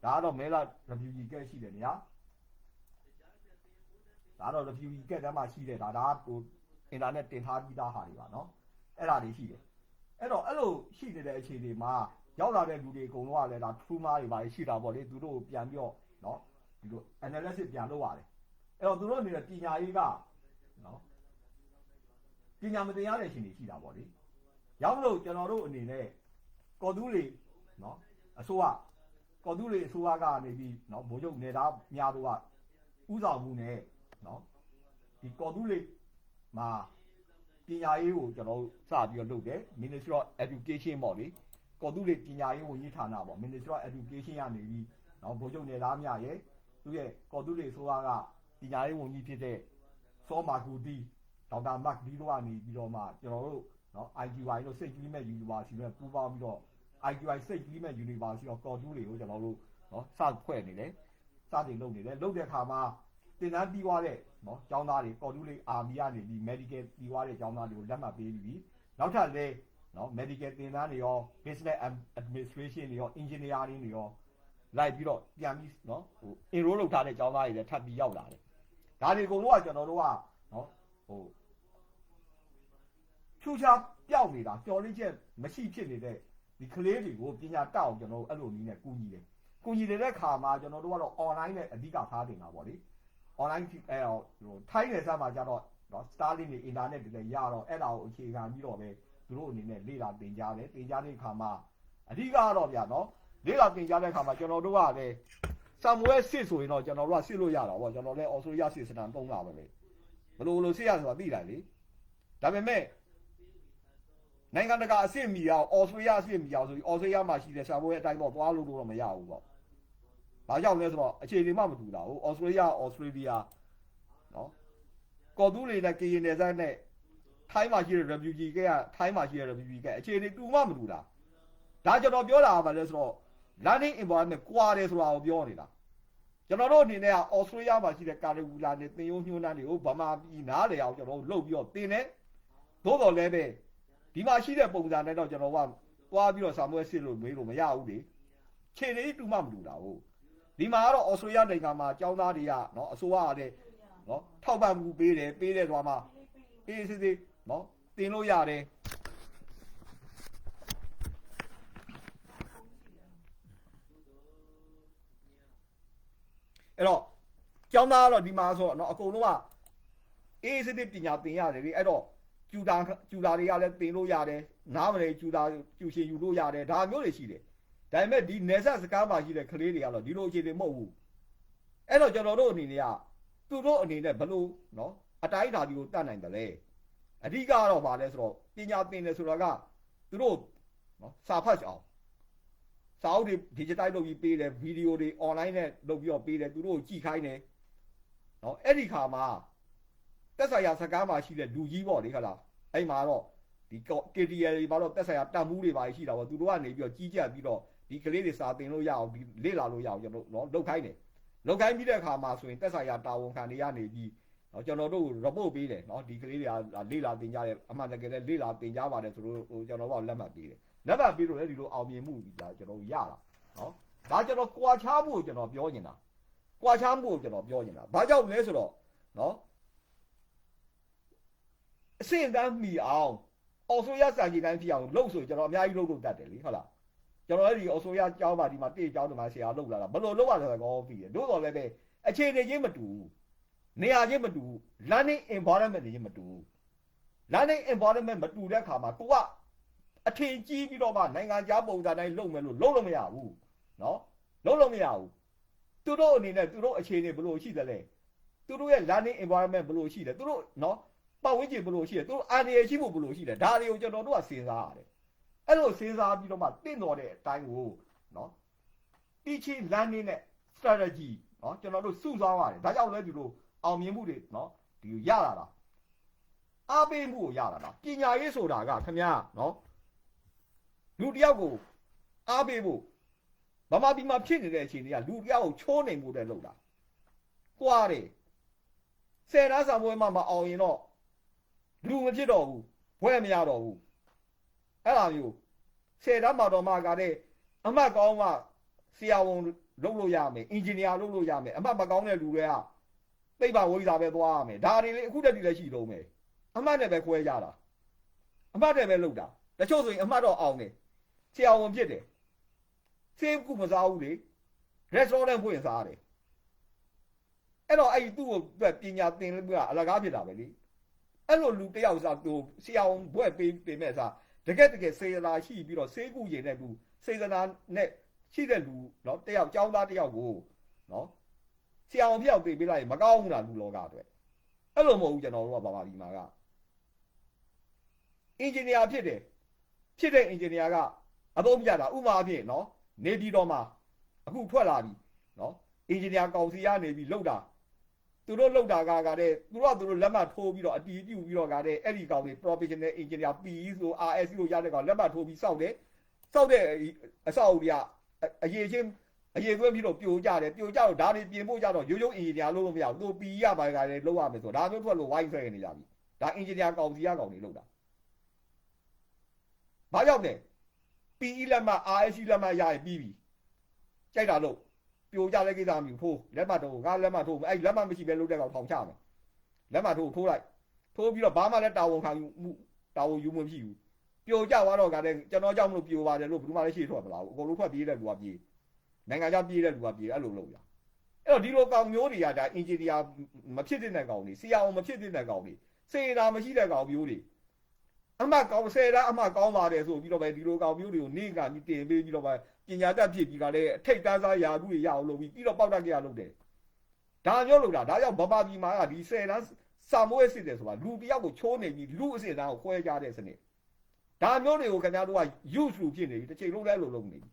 ဒါကတော့မဲလာ refugee ကရှိတယ်နေရာဒါတော့ refugee ကတည်းမှရှိတယ်ဒါဒါဟိုအင်တာနက်တင်ထားပြီးသားဟာတွေပါနော် အဲ့ဒါတွေရှိတယ်အဲ့တော့အဲ့လိုရှိနေတဲ့အခြေအနေမှာရောက်လာတဲ့လူတွေအကုန်လုံးကလည်းဒါ true မားတွေပါရှိတာပေါ့လေသူတို့ပြန်ပြီးတော့နော်ဒီလို analysis ပြန်လုပ်ရတယ်အဲ့တော့သူတို့အနေနဲ့ပညာရေးကနော်ပညာမတရားတဲ့ရှင်တွေရှိတာပေါ့လေရောက်လို့ကျွန်တော်တို့အနေနဲ့ကော်သူတွေနော်အစိုးရကော်သူတွေအစိုးရကနေပြီးနော်မိုးချုပ်နေသားများတို့ကဥဆောင်မှုနဲ့နော်ဒီကော်သူတွေမှာ ပညာရေးကိုကျွန်တော်တို့စပြီးတော့လုပ်တယ် Ministry of Education ပေါ့လေကော်တူးလေးပညာရေးဝန်ကြီးဌာနပေါ့ Ministry of Education ကနေပြီးတော့ဗိုလ်ချုပ်နေသားမြရဲ့သူရဲ့ကော်တူးလေးဆိုကပညာရေးဝန်ကြီးဖြစ်တဲ့စောမာကူတီဒေါက်တာမတ်ဒီတို့ကနေပြီးတော့မှကျွန်တော်တို့နော် IQI တို့စိတ်ကြီးမဲ့ University နဲ့ပူးပေါင်းပြီးတော့ IQI စိတ်ကြီးမဲ့ University တော့ကော်တူးလေးကိုကျွန်တော်တို့နော်စဖွဲ့နေတယ်စတင်လုပ်နေတယ်လုပ်တဲ့အခါမှာသင်တန်းပြီးသွားတဲ့နော်ကျောင်းသားတွေကော်တူးလေးအာမီကနေပြီး medical ပြီးသွားတဲ့ကျောင်းသားတွေကိုလက်မှတ်ပေးပြီးနောက်ထပ်လည်းနော် medical သင်တန်းတွေရော business administration တွေရော engineering တွေရောလိုက်ပြီးတော့ပြန်ပြီးနော်ဟို enroll လုပ်ထားတဲ့ကျောင်းသားတွေလည်းထပ်ပြီးရောက်လာတယ်ဒါတွေအကုန်လုံးကကျွန်တော်တို့ကနော်ဟိုဖြူချပျောက်နေတာကြော်လေးချက်မရှိဖြစ်နေတဲ့ဒီကလေးတွေကိုပညာတောက်အောင်ကျွန်တော်တို့အဲ့လိုနည်းနဲ့ကူညီတယ်ကူညီတဲ့ခါမှာကျွန်တော်တို့ကတော့ online နဲ့အဓိကထားတင်တာပေါ့လေ online အဲဟိုထိုင်းနယ်စပ်မှာကျတော့နော် Starlink တွေ internet တွေလည်းရတော့အဲ့ဒါကိုအခြေခံပြီးတော့ပဲသူတို့အနေနဲ့လေ့လာသင်ကြားတယ်သင်ကြားတဲ့အခါမှာအဓိကကတော့ဗျာနော်လေ့လာသင်ကြားတဲ့အခါမှာကျွန်တော်တို့ကလည်းဆမ်မွဲစစ်ဆိုရင်တော့ကျွန်တော်တို့ကစစ်လို့ရတာပေါ့ကျွန်တော်လည်းအော်စတြေးလျစစ်စတန်သုံးတာပဲလေဘလို့ဘလို့စစ်ရဆိုတာသိတယ်လေဒါပေမဲ့နိုင်ငံတကာအဆင့်မီအောင်အော်စတြေးလျအဆင့်မီအောင်ဆိုပြီးအော်စတြေးလျမှာရှိတဲ့ဆမ်မွဲအတိုင်းတော့သွားလို့တော့မရဘူးပေါ့ ဘာကြောင့်လဲဆိုတော့အခြေအနေမှမတူတာဟုတ်အော်စတြေးလျအော်စတြေးလျနော်ကော်တူးလေးနဲ့ကရင်နယ်စပ်နဲ့ထိုင်းမှာရှိတဲ့ refugee ကထိုင်းမှာရှိတဲ့ refugee ကအခြေအနေတူမှမတူတာဒါကျွန်တော်ပြောတာကဘာလဲဆိုတော့ learning environment ကွာတယ်ဆိုတာကိုပြောနေတာကျွန်တော်တို့အနေနဲ့ကအော်စတြေးလျမှာရှိတဲ့ curriculum နဲ့သင်ရိုးညွှန်းတမ်းတွေကိုဗမာပြည်နားလေအောင်ကျွန်တော်တို့လုပ်ပြီးတော့သင်တယ်သို့တော်လည်းပဲဒီမှာရှိတဲ့ပုံစံနဲ့တော့ကျွန်တော်ကသွားပြီးတော့ဆာမွဲစစ်လို့မေးလို့မရဘူးလေခြေလေးတူမှမတူတာဟုတ် ဒီမှာကတော့အော်စတြေးလျနိုင်ငံမှာကျောင်းသားတွေကနော်အစိုးရကလည်းနော်ထောက်ပံ့မှုပေးတယ်ပေးတဲ့သွားမှာအေးစစ်စစ်နော်တင်လို့ရတယ်အဲ့တော့ကျောင်းသားကတော့ဒီမှာဆိုတော့နော်အကုန်လုံးကအေးစစ်စစ်ပညာသင်ရတယ်လေအဲ့တော့ကျူတာကျူတာတွေကလည်းသင်လို့ရတယ်နားမလဲကျူတာကျူရှင်ယူလို့ရတယ်ဒါမျိုးတွေရှိတယ် ဒါပေမဲ့ဒီနေဆက်စကားမှာရှိတဲ့ကလေးတွေကတော့ဒီလိုအခြေအနေမဟုတ်ဘူးအဲ့တော့ကျွန်တော်တို့အနေနဲ့ကသူတို့အနေနဲ့ဘလို့နော်အတိုင်းဓာတ်ဒီကိုတတ်နိုင်တယ်လေအဓိကကတော့ဗာလဲဆိုတော့ပညာသင်တယ်ဆိုတာကသူတို့နော်စာဖတ်အောင်စာအုပ်တွေ digital လုပ်ပြီးပေးတယ်ဗီဒီယိုတွေ online နဲ့လုပ်ပြီးတော့ပေးတယ်သူတို့ကိုကြည့်ခိုင်းတယ်နော်အဲ့ဒီခါမှာတက်ဆိုင်ရာစကားမှာရှိတဲ့လူကြီးပေါ့လေခလားအဲ့မှာတော့ဒီ KTL တွေမှာတော့တက်ဆိုင်ရာတန်မှုတွေပါရှိတာပေါ့သူတို့ကနေပြီးတော့ကြီးကြပ်ပြီးတော့ ဒီကလေးတွေစာသင်လို့ရအောင်ဒီလေ့လာလို့ရအောင်ကျွန်တော်နော်လုပ်ခိုင်းတယ်လုပ်ခိုင်းပြီးတဲ့အခါမှာဆိုရင်တက်ဆိုင်ရာတာဝန်ခံတွေကနေပြီးနော်ကျွန်တော်တို့ report ပေးတယ်နော်ဒီကလေးတွေကလေ့လာသင်ကြားတယ်အမှန်တကယ်လည်းလေ့လာသင်ကြားပါတယ်ဆိုလို့ဟိုကျွန်တော်တို့လက်မှတ်ပေးတယ်လက်မှတ်ပေးလို့လည်းဒီလိုအောင်မြင်မှုဒါကျွန်တော်ရတာနော်ဒါကျွန်တော်ကွာခြားမှုကိုကျွန်တော်ပြောနေတာကွာခြားမှုကိုကျွန်တော်ပြောနေတာဘာကြောင့်လဲဆိုတော့နော်အဆင့်တန်းမီအောင်အော်ဆိုရစံကြီးတိုင်းဖြစ်အောင်လှုပ်ဆိုကျွန်တော်အများကြီးလှုပ်လို့တတ်တယ်လေဟုတ်လား ကျွန်တော်လည်းဒီအော်ဆိုရကျောင်းပါဒီမှာတေးကျောင်းဒီမှာဆရာလှုပ်လာတာဘယ်လိုလှုပ်ရလဲဆိုတော့ပြီးတယ်တို့တော်လည်းပဲအခြေအနေချင်းမတူဘူးနေရာချင်းမတူဘူး learning environment တွေချင်းမတူဘူး learning environment မတူတဲ့ခါမှာကိုကအထင်ကြီးပြီးတော့မှနိုင်ငံခြားပုံစံတိုင်းလုပ်မယ်လို့လုပ်လို့မရဘူးเนาะလုပ်လို့မရဘူးသူတို့အနေနဲ့သူတို့အခြေအနေဘယ်လိုရှိသလဲသူတို့ရဲ့ learning environment ဘယ်လိုရှိလဲသူတို့เนาะပတ်ဝန်းကျင်ဘယ်လိုရှိလဲသူတို့အာဏာရရှိဖို့ဘယ်လိုရှိလဲဒါတွေကိုကျွန်တော်တို့ကစဉ်းစားရတယ် အဲ့လိုစဉ်းစားပြီးတော့မှတင့်တော်တဲ့အတိုင်းကိုနော်တီချင်းလမ်းနည်းနဲ့ strategy နော်ကျွန်တော်တို့စုဆောင်းရတယ်ဒါကြောင့်လဲဒီလိုအောင်မြင်မှုတွေနော်ဒီရလာတာအားပေးမှုကိုရလာတာပညာရေးဆိုတာကခင်ဗျာနော်လူတယောက်ကိုအားပေးဖို့မမဒီမှာဖြစ်နေတဲ့အခြေအနေကလူတယောက်ကိုချိုးနိုင်မှုတဲ့လောက်တာကွာတယ်ဆယ်သားဆောင်ပွဲမှာမအောင်ရင်တော့လူမဖြစ်တော့ဘူးဘွဲမရတော့ဘူး အဲ့လိုမျိုးဆယ်သားမှာတော့မှကတဲ့အမတ်ကောင်းကဆရာဝန်လုပ်လို့ရမယ်အင်ဂျင်နီယာလုပ်လို့ရမယ်အမတ်မကောင်းတဲ့လူတွေကသိပ္ပံဝိဇ္ဇာပဲသွားရမယ်ဒါတွေလေအခုတည်းတည်းလည်းရှိတော့မယ်အမတ်နဲ့ပဲခွဲကြတာအမတ်နဲ့ပဲလုပ်တာတချို့ဆိုရင်အမတ်တော့အောင်တယ်ဆရာဝန်ဖြစ်တယ်ဆေးကုမစားဘူးလေ restaurant ဖွင့်စားတယ်အဲ့တော့အဲ့ဒီသူ့ကိုပညာသင်လို့ကအလကားဖြစ်တာပဲလေအဲ့လိုလူတယောက်စားသူဆရာဝန်ဘွဲ့ပေးပေးမဲ့စား တကယ်တကယ်စေတနာရှိပြီးတော့ဆေးကုရင်တဲ့လူစေတနာနဲ့ရှိတဲ့လူเนาะတယောက်ចောင်းသားတယောက်ကိုเนาะဆရာဝန်ဖျောက်ပေးပေးလိုက်ရင်မကောင်းဘူးလားလူလောကအတွက်အဲ့လိုမဟုတ်ဘူးကျွန်တော်တို့ကဘာပါဒီမှာကအင်ဂျင်နီယာဖြစ်တယ်ဖြစ်တဲ့အင်ဂျင်နီယာကအသုံးပြတာဥပမာအဖြစ်เนาะနေပြည်တော်မှာအခုထွက်လာပြီเนาะအင်ဂျင်နီယာကောင်စီကနေပြီးလောက်တာ သူတို့လောက်တာကကတဲ့သူတို့ကသူတို့လက်မှတ်ထိုးပြီးတော့အတီးပြုတ်ပြီးတော့ကတဲ့အဲ့ဒီကောင်တွေ professional engineer PE ဆို RS လို့ရတဲ့ကောင်လက်မှတ်ထိုးပြီးစောက်တယ်စောက်တဲ့အဆောက်အဦတွေကအရေးချင်းအရေးသွင်းပြီးတော့ပြိုကြတယ်ပြိုကြတော့ဒါတွေပြင်ဖို့ကြတော့ရိုးရိုးအင်ဂျင်နီယာလုပ်လို့မရဘူးသူ PE ရပါကလည်းလုပ်ရမယ်ဆိုဒါမျိုးထွက်လို့ဝိုင်းဆွဲနေကြပြီဒါအင်ဂျင်နီယာကောင်စီရကောင်တွေလုပ်တာဘာကြောင့်လဲ PE လက်မှတ် RSC လက်မှတ်ရရင်ပြီးပြီကြိုက်တာလို့ ပြိုကြတဲ့ကိစ္စမျိုးထိုးလက်မှတ်တော့ငါလက်မှတ်ထိုးအဲ့လက်မှတ်မရှိဘဲလုပ်တဲ့ကောင်ထောင်ချမယ်လက်မှတ်ထိုးထိုးလိုက်ထိုးပြီးတော့ဘာမှလည်းတာဝန်ခံမှုတာဝန်ယူမှုမရှိဘူးပြိုကြသွားတော့ကလည်းကျွန်တော်ကြောင့်မလို့ပြိုပါတယ်လို့ဘယ်သူမှလည်းရှေ့ထွက်မလာဘူးအကုန်လုံးထွက်ပြေးတဲ့လူကပြေးနိုင်ငံခြားပြေးတဲ့လူကပြေးအဲ့လိုလုပ်ရအဲ့တော့ဒီလိုကောင်မျိုးတွေကဒါအင်ဂျင်နီယာမဖြစ်တဲ့ကောင်တွေဆီယာအောင်မဖြစ်တဲ့ကောင်တွေစေတာမရှိတဲ့ကောင်မျိုးတွေ အမကောင်းဆယ်တာအမကောင်းပါတယ်ဆိုပြီးတော့ပဲဒီလိုကောင်မျိုးတွေကိုနေကပြီးတင်ပေးပြီးတော့ပဲပညာတတ်ဖြစ်ပြီးကလည်းအထိတ်တန်းစားယာမှုတွေရအောင်လုပ်ပြီးပြီးတော့ပေါက်တက်ကြရလုပ်တယ်ဒါမျိုးလုပ်တာဒါကြောင့်ဘဘပြည်မှာကဒီဆယ်တန်းစာမွေးစစ်တယ်ဆိုတာလူတယောက်ကိုချိုးနေပြီးလူအစစ်တန်းကိုခွဲကြတဲ့စနစ်ဒါမျိုးတွေကိုခင်ဗျားတို့က use လူဖြစ်နေပြီတစ်ချိန်လုံးလဲလို့လုပ်နေပြီ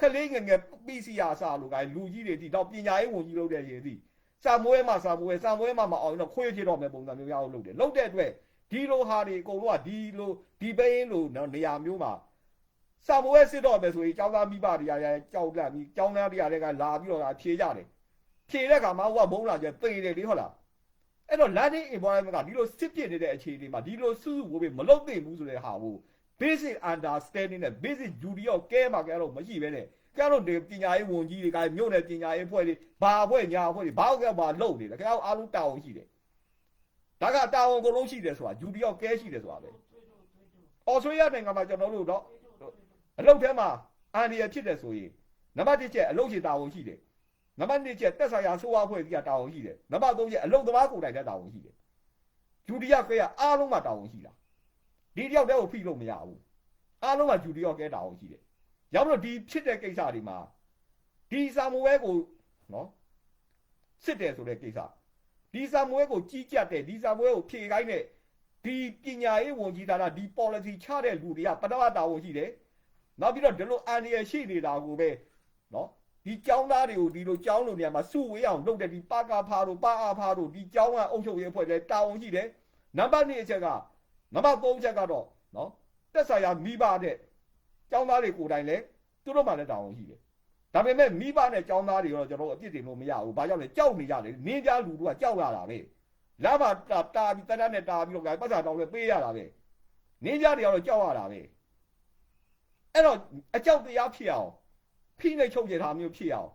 ခလေးငယ်ငယ် PCR စာလို့ကလူကြီးတွေဒီတော့ပညာရေးဝန်ကြီးလုပ်တဲ့ရင်ဒီစာမွေးမှာစာမွေးစာမွေးမှာမအောင်တော့ခွေးဖြစ်တော့မယ်ပုံစံမျိုးရအောင်လုပ်တယ်လုပ်တဲ့အတွက် ဒီလိုဟာတွေအကုန်လုံးကဒီလိုဒီပိန်းလိုနော်နေရာမျိုးမှာစာမွေးစစ်တော့မယ်ဆိုရင်ကျောင်းသားမိဘတွေကလည်းကြောက်လန့်ပြီးကျောင်းသားတွေကလည်းလာပြီးတော့ဖြေကြတယ်ဖြေတဲ့အခါမှာဟိုကမုန်းလာကျပေတယ်လေဟုတ်လားအဲ့တော့ learning environment ကဒီလိုစစ်ပြနေတဲ့အခြေအနေမှာဒီလိုစုစုဝေးဝေးမလုပ်သင့်ဘူးဆိုတဲ့ဟာကို basic understanding နဲ့ basic duty of care မှာကြတော့မရှိပဲနဲ့ကြတော့ဒီပညာရေးဝန်ကြီးတွေကမြို့နယ်ပညာရေးအဖွဲ့တွေဘာအဖွဲ့ညာအဖွဲ့တွေဘာကဘာလုပ်နေလဲခင်ဗျားအားလုံးတာဝန်ရှိတယ် ဒါကတာဝန်အကုန်လုံးရှိတယ်ဆိုတာ duty of care ရှိတယ်ဆိုတာပဲအော်စတြေးလျနိုင်ငံမှာကျွန်တော်တို့တော့အလုပ်ထဲမှာအန်ဒီရဖြစ်တယ်ဆိုရင်နံပါတ်1ချက်အလုပ်ရှင်တာဝန်ရှိတယ်နံပါတ်2ချက်တက်ဆိုင်ရာဆိုးဝါးဖွဲ့ကြီးကတာဝန်ရှိတယ်နံပါတ်3ချက်အလုပ်သမားကိုယ်တိုင်လည်းတာဝန်ရှိတယ်ဒုတိယကဲကအားလုံးမှာတာဝန်ရှိတာဒီတယောက်တည်းကိုဖိလို့မရဘူးအားလုံးကဒုတိယကဲတာဝန်ရှိတယ်ရောက်တော့ဒီဖြစ်တဲ့ကိစ္စတွေမှာဒီစာမွေးကိုနော်စစ်တယ်ဆိုတဲ့ကိစ္စ ဒီစာမွေးကိုကြီးကြပ်တဲ့ဒီစာမွေးကိုဖြေခိုင်းတဲ့ဒီပညာရေးဝန်ကြီးဌာနဒီ policy ချတဲ့လူတွေကပထမတာဝန်ရှိတယ်နောက်ပြီးတော့ဒီလိုအန်ဒီရရှိနေတာကိုပဲနော်ဒီကျောင်းသားတွေကိုဒီလိုကျောင်းလိုနေရာမှာစုဝေးအောင်လုပ်တဲ့ဒီပါကာဖာတို့ပါအာဖာတို့ဒီကျောင်းကအုပ်ချုပ်ရေးအဖွဲ့လည်းတာဝန်ရှိတယ်နံပါတ်2အချက်ကနံပါတ်3ချက်ကတော့နော်တက်ဆိုင်ရာမိဘတဲ့ကျောင်းသားတွေကိုယ်တိုင်လည်းသူတို့မှလည်းတာဝန်ရှိတယ် ဒါပေမဲ့မိဘနဲ့ကျောင်းသားတွေတော့ကျွန်တော်အပြစ်တင်လို့မရဘူးဘာကြောင့်လဲကြောက်နေကြတယ်နင်းကြားလူတို့ကကြောက်ရတာပဲလာပါတာတာပြီးတန်းတန်းနဲ့တာပြီးတော့ပတ်စာတောင်းလဲပေးရတာပဲနင်းကြားတွေကတော့ကြောက်ရတာပဲအဲ့တော့အကြောက်တရားဖြစ်အောင်ဖိနှိပ်ချုပ်ချယ်တာမျိုးဖြစ်အောင်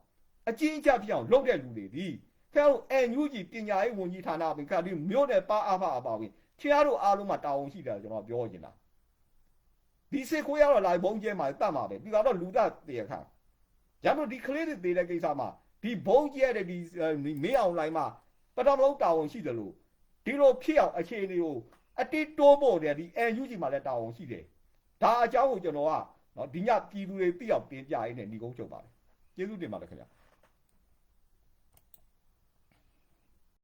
အကျဉ်းချဖြစ်အောင်လုပ်တဲ့လူတွေဒီဖះတို့အန်ယူဂျီပညာရေးဝန်ကြီးဌာနပင်ခါဒီမြို့နယ်ပါအဖအပါဝင်ဖះတို့အားလုံးမှာတာဝန်ရှိတယ်ကျွန်တော်ပြောနေတာဒီစေခွေးရတော့လာဘုံကျဲမှာတတ်မှာပဲပြီးတော့လူသားတရခါ ရမလို့ဒီကလေးတွေသေးတဲ့ကိစ္စမှာဒီဘုံကျဲတဲ့ဒီမေးအောင်လိုင်းမှာပထမဆုံးတာဝန်ရှိတယ်လို့ဒီလိုဖြစ်အောင်အခြေအနေကိုအတိတိုးဖို့တယ်ဒီအန်ယူဂျီမှာလည်းတာဝန်ရှိတယ်ဒါအကြောင်းကိုကျွန်တော်ကနော်ဒီညပြည်သူတွေသိအောင်တင်ပြရင်းနဲ့ညီကုန်းချုပ်ပါတယ်ကျေးဇူးတင်ပါတယ်ခင်ဗျာ